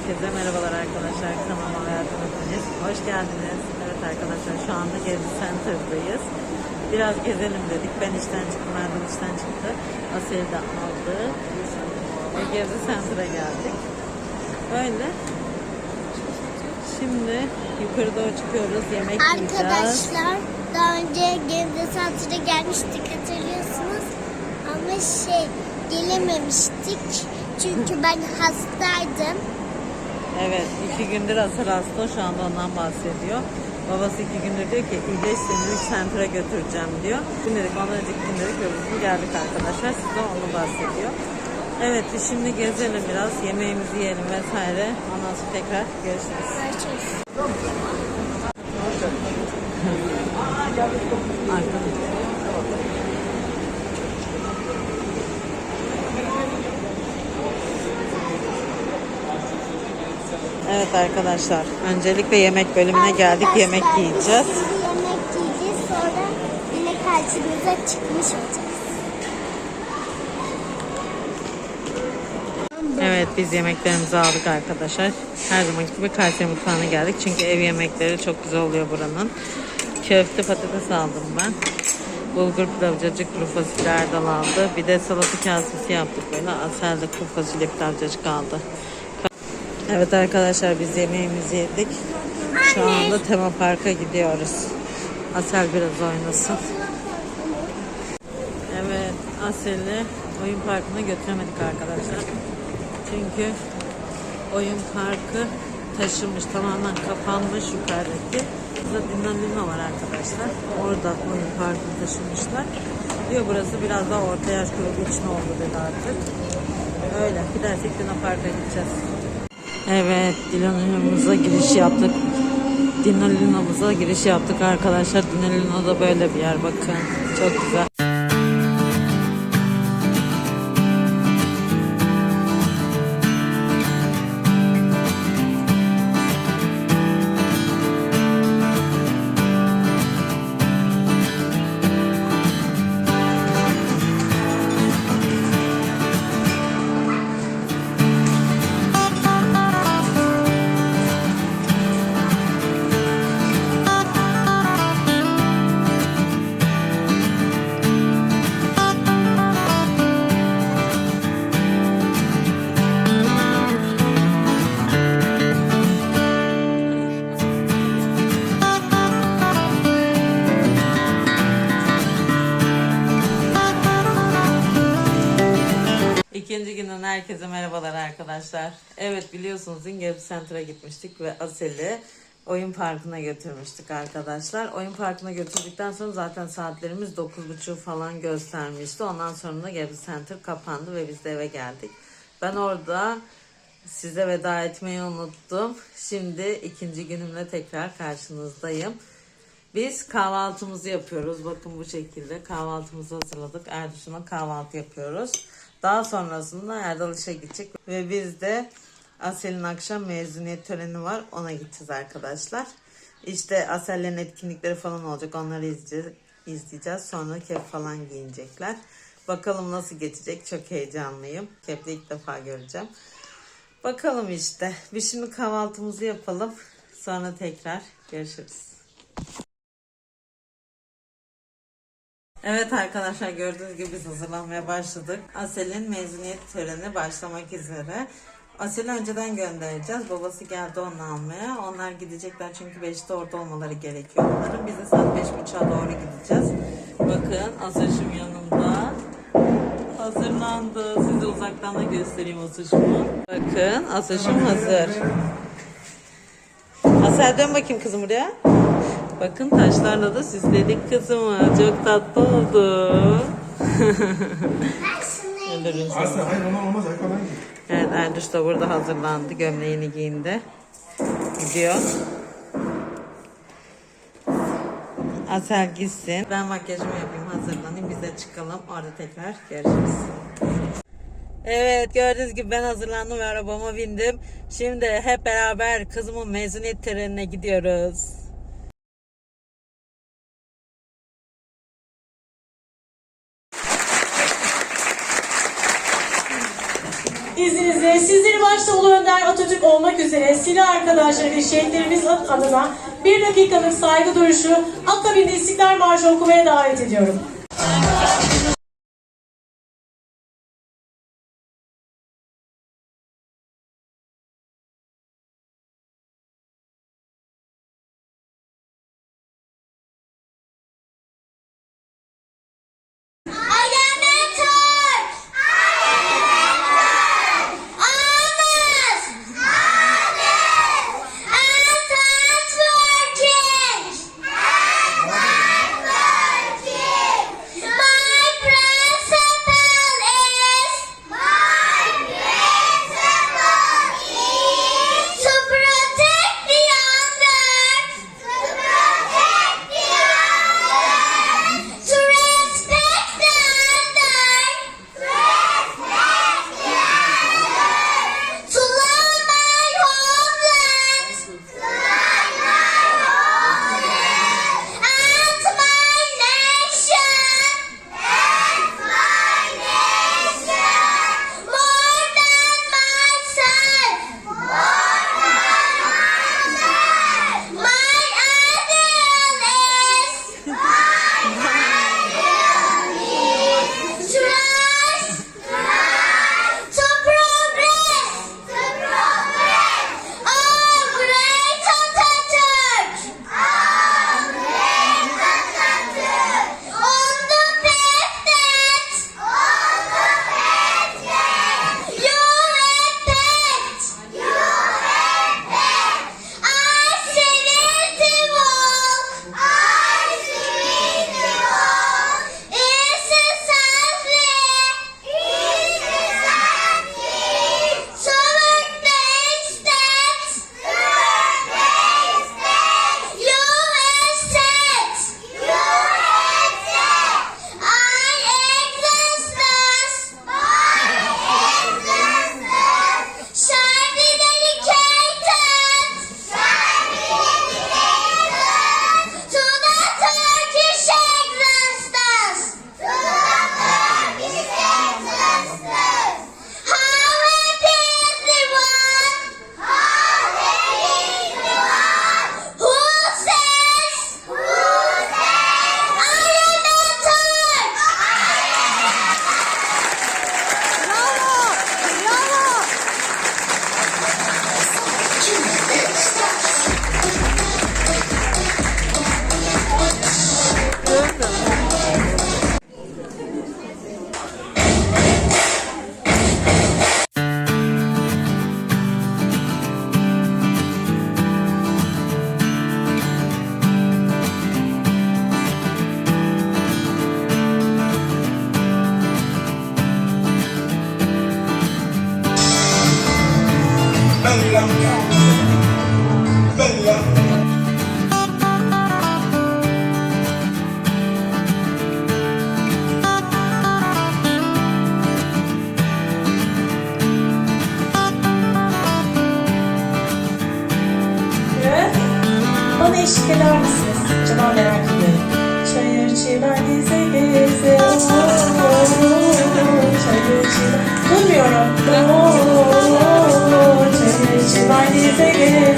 herkese merhabalar arkadaşlar. Kanalıma hayatım hepiniz. Hoş geldiniz. Evet arkadaşlar şu anda Gezi Center'dayız. Biraz gezelim dedik. Ben işten çıktım, Erdem işten çıktı. Asya'yı da aldı. Ve Gezi Center'a geldik. Böyle. Şimdi yukarı doğru çıkıyoruz. Yemek yiyeceğiz. Arkadaşlar daha önce Gebze Santr'a gelmiştik hatırlıyorsunuz. Ama şey gelememiştik. Çünkü ben hastaydım. Evet, iki gündür asır hasta şu anda ondan bahsediyor. Babası iki gündür diyor ki iyileş seni bir center'a götüreceğim diyor. Dün dedik ondan önceki gün dedik ve bugün geldik arkadaşlar. Size onu bahsediyor. Evet şimdi gezelim biraz. Yemeğimizi yiyelim vesaire. Ondan sonra tekrar görüşürüz. Görüşürüz. Arkadaşlar. Evet arkadaşlar. Öncelikle yemek bölümüne geldik. Yemek yiyeceğiz. Yemek yiyeceğiz. Sonra yine karşınıza çıkmış olacağız. Evet biz yemeklerimizi aldık arkadaşlar. Her zaman gibi Kayseri mutfağına geldik. Çünkü ev yemekleri çok güzel oluyor buranın. Köfte patates aldım ben. Bulgur pilavı, cacık, kuru fasulye Erdal aldı. Bir de salata kasesi yaptık böyle. Asel de kuru fasulye pilav cacık aldı. Evet arkadaşlar biz yemeğimizi yedik. Şu anda tema parka gidiyoruz. Asel biraz oynasın. Evet Asel'i oyun parkına götüremedik arkadaşlar. Çünkü oyun parkı taşınmış, tamamen kapanmış yukarıdaki. Burada dinlenme var arkadaşlar. Orada oyun parkını taşımışlar. Diyor burası biraz daha orta yaş grubu için oldu dedi artık. Öyle. Gidersek Dino Park'a gideceğiz. Evet, Dinolinom'uza giriş yaptık. Dinolinom'uza giriş yaptık arkadaşlar. Dinolino da böyle bir yer bakın. Çok güzel. İkinci günden herkese merhabalar arkadaşlar. Evet biliyorsunuz İngiliz Center'a gitmiştik ve Asel'i oyun parkına götürmüştük arkadaşlar. Oyun parkına götürdükten sonra zaten saatlerimiz 9.30 falan göstermişti. Ondan sonra da Gebze Center kapandı ve biz de eve geldik. Ben orada size veda etmeyi unuttum. Şimdi ikinci günümle tekrar karşınızdayım. Biz kahvaltımızı yapıyoruz. Bakın bu şekilde kahvaltımızı hazırladık. Erduş'uma kahvaltı yapıyoruz. Daha sonrasında Erdal işe gidecek ve biz de Asel'in akşam mezuniyet töreni var. Ona gideceğiz arkadaşlar. İşte Asel'lerin etkinlikleri falan olacak. Onları izleyeceğiz. Sonra kep falan giyinecekler. Bakalım nasıl geçecek. Çok heyecanlıyım. Kep'le ilk defa göreceğim. Bakalım işte. Biz şimdi kahvaltımızı yapalım. Sonra tekrar görüşürüz. Evet arkadaşlar gördüğünüz gibi biz hazırlanmaya başladık. Asel'in mezuniyet töreni başlamak üzere. Asel'i önceden göndereceğiz. Babası geldi onu almaya. Onlar gidecekler çünkü 5'te orada olmaları gerekiyor onların. Biz de saat 5.30'a doğru gideceğiz. Bakın Asaş'ım yanımda. Hazırlandı. Size uzaktan da göstereyim Asaş'ımı. Bakın Asaş'ım hazır. Asel dön bakayım kızım buraya. Bakın taşlarla da süsledik kızımı. Çok tatlı oldu. Seni. Aslında hayır ondan olmaz arkadan git. Evet Erduş da burada hazırlandı. Gömleğini giyindi. Gidiyor. Asel gitsin. Ben makyajımı yapayım hazırlanayım. Biz de çıkalım. Orada tekrar görüşürüz. Evet gördüğünüz gibi ben hazırlandım ve arabama bindim. Şimdi hep beraber kızımın mezuniyet törenine gidiyoruz. başta Ulu Önder Atatürk olmak üzere silah arkadaşları ve şehitlerimiz adına bir dakikalık saygı duruşu Akabinde İstiklal Marşı okumaya davet ediyorum. Bella, bella. Bana eşlik eder misiniz? Acaba merak ediyorum. singing.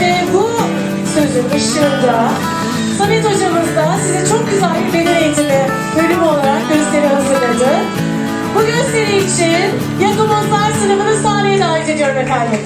Ve bu sözün ışığında Samet hocamız da size çok güzel bir beden eğitimi bölümü olarak gösteri hazırladı. Bu gösteri için Yakımozlar sınıfını sahneye davet ediyorum efendim.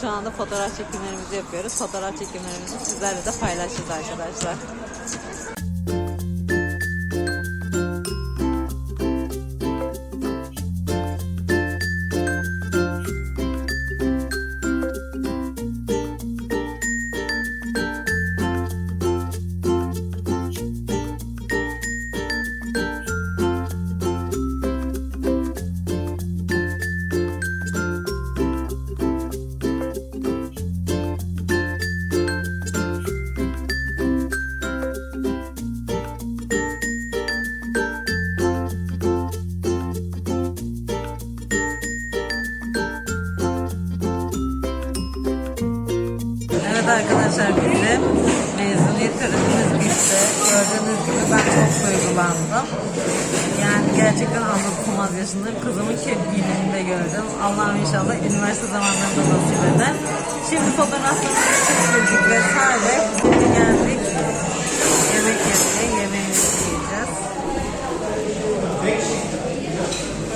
Şu anda fotoğraf çekimlerimizi yapıyoruz. Fotoğraf çekimlerimizi sizlerle de paylaşacağız arkadaşlar. Yaşında kızımı ki gününde gördüm. Allah'ım inşallah üniversite zamanlarında nasip eder. Şimdi fotoğraflarımızı çekildik vesaire. Şimdi geldik yemek yemeye, yemeğimizi yiyeceğiz.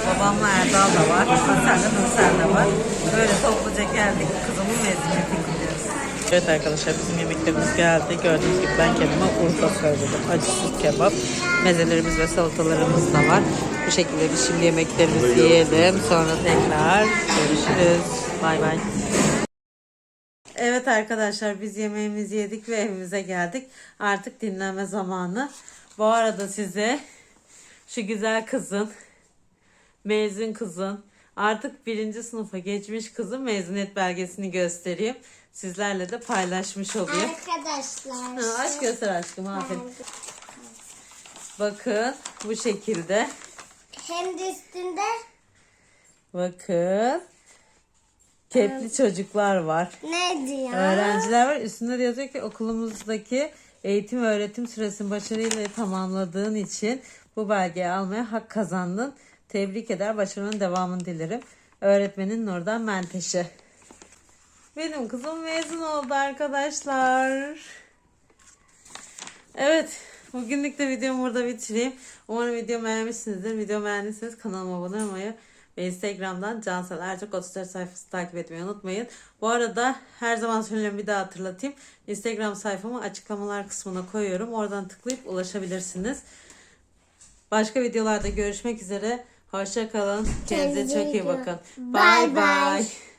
Babamla Erdal da var. Hasan da Nursel de var. Böyle topluca geldik. Kızımın mezuniyeti kutluyoruz. Evet arkadaşlar bizim yemeklerimiz geldi. Gördüğünüz gibi ben kendime Urfa söyledim. Acısız kebap. Mezelerimiz ve salatalarımız da var. Bu şekilde biz şimdi yemeklerimizi yiyelim. Sonra tekrar görüşürüz. Bay bay. Evet arkadaşlar biz yemeğimizi yedik ve evimize geldik. Artık dinlenme zamanı. Bu arada size şu güzel kızın mezun kızın artık birinci sınıfa geçmiş kızın mezuniyet belgesini göstereyim. Sizlerle de paylaşmış oluyor. Arkadaşlar. Ha, aç göster aşkım aferin. Bakın bu şekilde. Hem de üstünde Bakın. Kepli çocuklar var. ne diyor? Öğrenciler var. Üstünde de yazıyor ki okulumuzdaki eğitim ve öğretim süresini başarıyla tamamladığın için bu belgeyi almaya hak kazandın. Tebrik eder. Başarının devamını dilerim. Öğretmenin Nurdan Menteşe. Benim kızım mezun oldu arkadaşlar. Evet. Bugünlük de videomu burada bitireyim. Umarım videomu beğenmişsinizdir. Videomu beğendiyseniz kanalıma abone olmayı ve Instagram'dan Cansel Erçek 34 sayfası takip etmeyi unutmayın. Bu arada her zaman söylüyorum bir daha hatırlatayım. Instagram sayfamı açıklamalar kısmına koyuyorum. Oradan tıklayıp ulaşabilirsiniz. Başka videolarda görüşmek üzere. Hoşça kalın. Kendinize çok iyi bakın. bye. bye.